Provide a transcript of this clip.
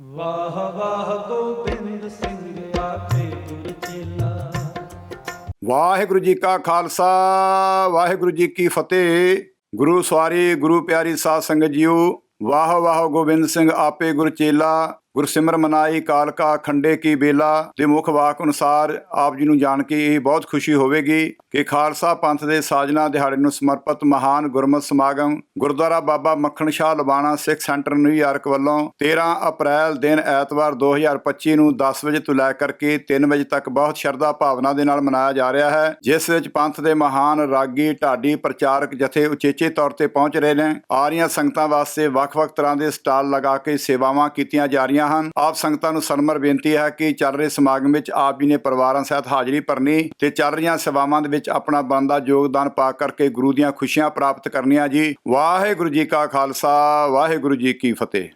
ਵਾਹ ਵਾਹ, ਗੋਬਿੰਦ ਸਿੰਘ ਆਪੇ ਗੁਰ ਚੇਲਾ। ਵਾਹਿਗੁਰੂ ਜੀ ਕਾ ਖਾਲਸਾ, ਵਾਹਿਗੁਰੂ ਜੀ ਕੀ ਫਤਿਹ। ਗੁਰੂ ਸਵਾਰੀ, ਗੁਰੂ ਪਿਆਰੀ ਸਾਧ ਸੰਗਤ ਜੀਓ, ਵਾਹ ਵਾਹ, ਗੋਬਿੰਦ ਸਿੰਘ ਆਪੇ ਗੁਰ ਚੇਲਾ। ਗੁਰਸਿਮਰ ਮਨਾਈ ਕਾਲਕਾ ਖੰਡੇ ਕੀ ਬੇਲਾ ਦੇ ਮੁੱਖ ਵਾਕ ਅਨੁਸਾਰ ਆਪ ਜੀ ਨੂੰ ਜਾਣ ਕੇ ਇਹ ਬਹੁਤ ਖੁਸ਼ੀ ਹੋਵੇਗੀ ਕਿ ਖਾਲਸਾ ਪੰਥ ਦੇ ਸਾਜਨਾ ਦਿਹਾੜੇ ਨੂੰ ਸਮਰਪਿਤ ਮਹਾਨ ਗੁਰਮਤਿ ਸਮਾਗਮ gurdwara Baba Makhan Shah Lubana Sikh centre New York ਵੱਲੋਂ 13 ਅਪ੍ਰੈਲ ਦਿਨ ਐਤਵਾਰ 2025 ਨੂੰ 10 ਵਜੇ ਤੋਂ ਲੈ ਕਰਕੇ 3 ਵਜੇ ਤੱਕ ਬਹੁਤ ਸ਼ਰਧਾ ਭਾਵਨਾ ਦੇ ਨਾਲ ਮਨਾਇਆ ਜਾ ਰਿਹਾ ਹੈ, ਜਿਸ ਵਿੱਚ ਪੰਥ ਦੇ ਮਹਾਨ ਰਾਗੀ, ਢਾਡੀ, ਪ੍ਰਚਾਰਕ ਜਥੇ ਉਚੇਚੇ ਤੌਰ ਤੇ ਪਹੁੰਚ ਰਹੇ ਨੇ। ਆ ਰਹੀਆਂ ਸੰਗਤਾਂ ਵਾਸਤੇ ਵੱਖ-ਵੱਖ ਤਰ੍ਹਾਂ ਦੇ ਸਟਾਲ ਲਗਾ ਕੇ ਸੇਵਾਵਾਂ ਕੀਤੀਆਂ ਜਾ ਰਹੀਆਂ ਹਨ। ਆਪ ਸੰਗਤਾਂ ਨੂੰ ਸਨਮਰ ਬੇਨਤੀ ਹੈ ਕਿ ਚੱਲ ਰਹੇ ਸਮਾਗਮ ਵਿੱਚ ਆਪ ਜੀ ਨੇ ਪਰਿਵਾਰਾਂ ਸਹਿਤ ਹਾਜ਼ਰੀ ਭਰਨੀ ਤੇ ਚੱਲ ਰਹੀਆਂ ਸੇਵਾਵਾਂ ਦੇ ਵਿੱਚ ਆਪਣਾ ਬਣਦਾ ਯੋਗਦਾਨ ਪਾ ਕਰਕੇ ਗੁਰੂ ਦੀਆਂ ਖੁਸ਼ੀਆਂ ਪ੍ਰਾਪਤ ਕਰਨੀਆਂ ਜੀ। ਵਾਹਿਗੁਰੂ ਜੀ ਕਾ ਖਾਲਸਾ, ਵਾਹਿਗੁਰੂ ਜੀ ਕੀ ਫਤਿਹ।